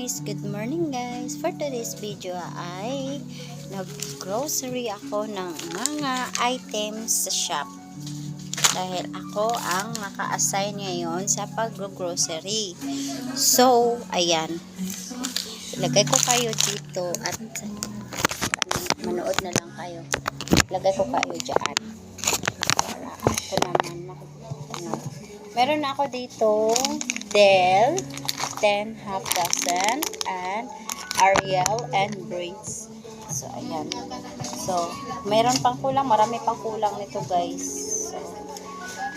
guys, good morning guys. For today's video ay nag-grocery ako ng mga items sa shop. Dahil ako ang naka-assign ngayon sa pag-grocery. So, ayan. Ilagay ko kayo dito at manood na lang kayo. Ilagay ko kayo dyan. Para ako naman ano. Meron ako dito Dell 10 half dozen and Ariel and Breeze. So, ayan. So, meron pang kulang. Marami pang kulang nito, guys. So,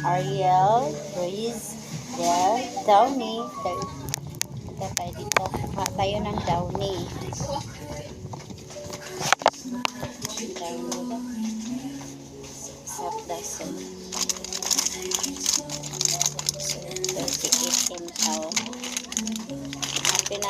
Ariel, Breeze, Dell, Downy. Punta tayo dito. Kuha tayo ng Downy. Downy. Half dozen.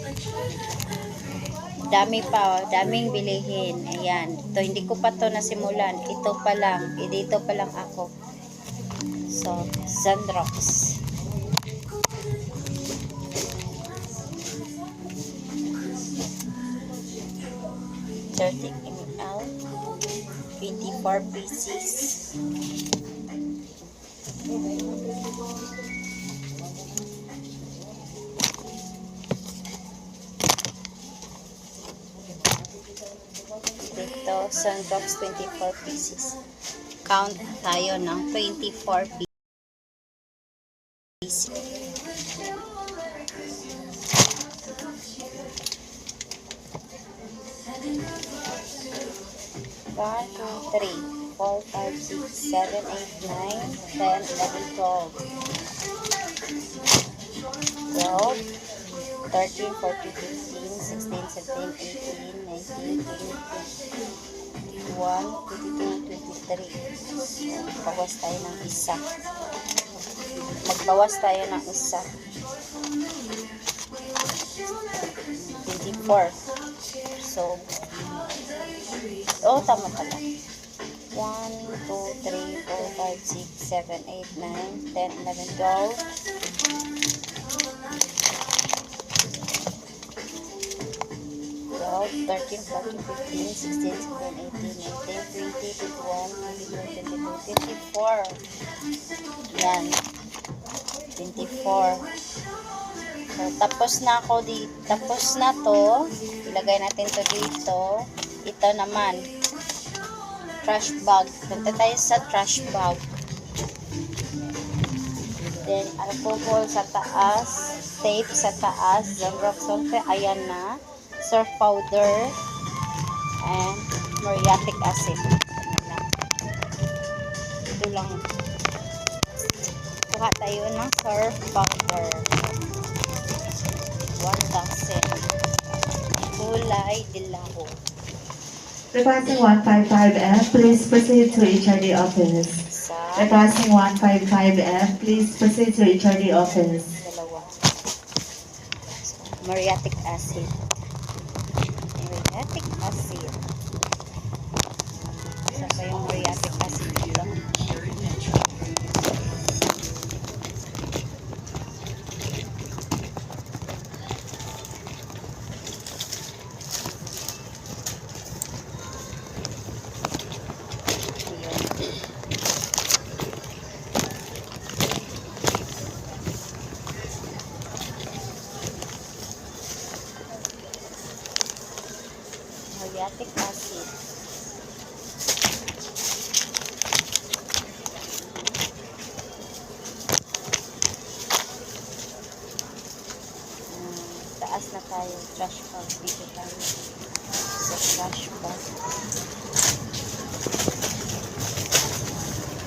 6. So, ayan. Sandrox. Sandrox. Dami pa, oh. daming bilihin. Ayan. Ito, hindi ko pa to nasimulan. Ito pa lang. Eh, dito pa lang ako. So, Sandrox. Thirty ml. Twenty-four pieces. Dito, Sandrox 24 pieces. Count tayo ng 24 pieces. One, two, three, four, five, six, seven, eight, nine, ten, eleven, twelve. Twelve, thirteen, fourteen, fifteen, sixteen, seventeen, eighteen, nineteen, twenty, Magbawas tayo ng isa. Magbawas tayo ng isa. 24. So, oh, tama pala. 1, 2, 3, 4, 5, 6, 7, 8, 9, 10, 11, 12. 12, 13, 14, 15, 16, 17, 18, 19, 20, 21, 22, 23, 24. Yan. 24. So, tapos na ako di tapos na to. Ilagay natin to dito. Ito naman. Trash bag. Punta tayo sa trash bag. Then, alcohol sa taas. Tape sa taas. Zamrock sulfate. Ayan na. Surf powder. And muriatic acid. Ito lang. Kuha tayo ng surf powder. 1,000. Kulay dilaw. Requesting 155F, please proceed to HRD office. Requesting 155F, please proceed to HRD office. dalawa. Muriatic acid. Muriatic acid. Isa pa yung muriatic acid dito. Taas na tayo. Trash bag. Dito tayo. Sa trash bag.